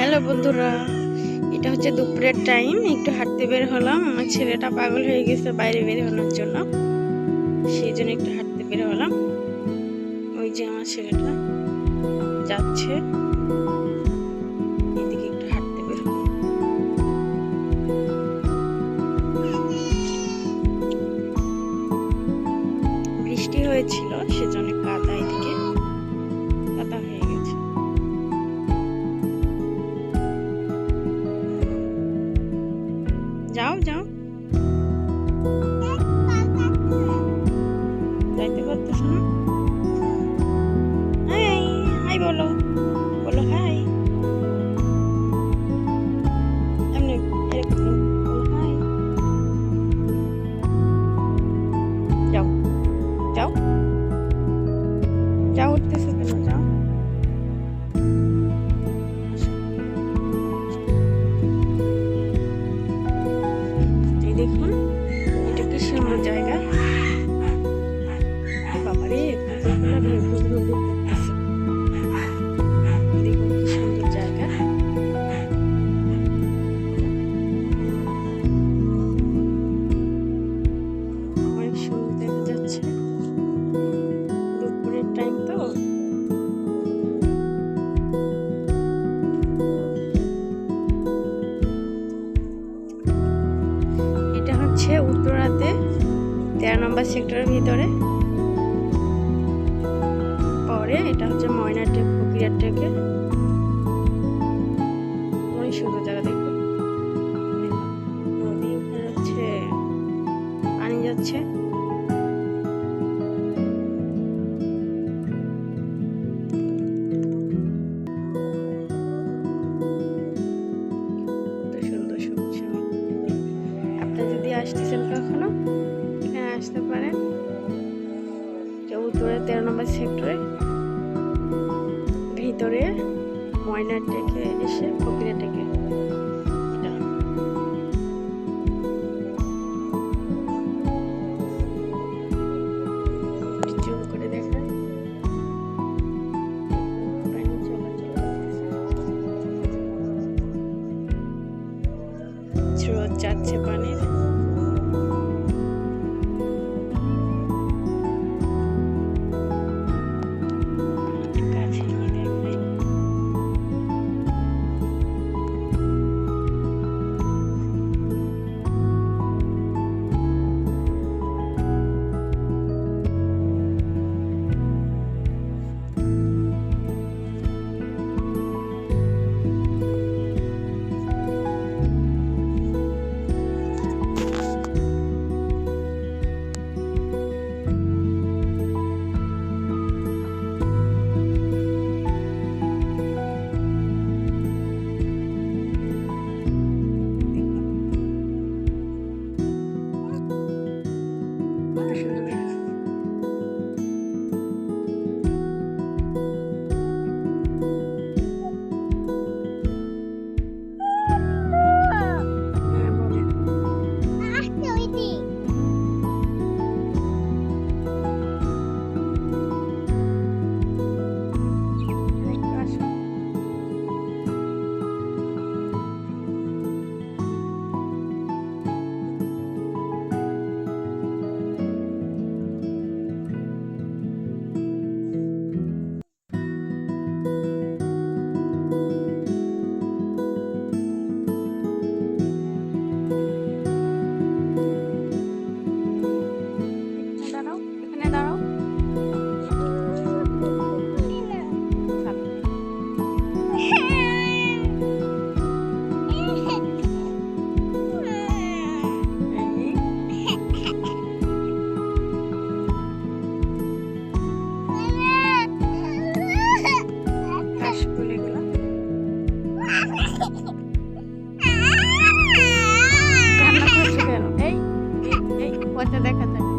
Hello বন্ধুরা, এটা হচ্ছে দুপুরের টাইম একটু হাঁটতে বের হলাম। আমার ছেলেটা পাগল হয়ে গেছে, বাইরে বের হওয়ার জন্য। সেই জন্য একটু হাঁটতে বের হলাম। ওই যে আমার ছেলেটা যাচ্ছে। যাও উঠতেছে কেন যাও এই দেখুন এটা কি সুন্দর জায়গা তেরো নম্বর সেক্টরের ভিতরে। পরে এটা হচ্ছে ময়না টেক প্রক্রিয়ার টেকে অনেক সুন্দর জায়গা দেখব নদী হচ্ছে পানি যাচ্ছে। তেরো নম্বর সেক্টরে। ভিতরে ময়না টেকে এসে ফকিরা টেকে এটা দেখা যায়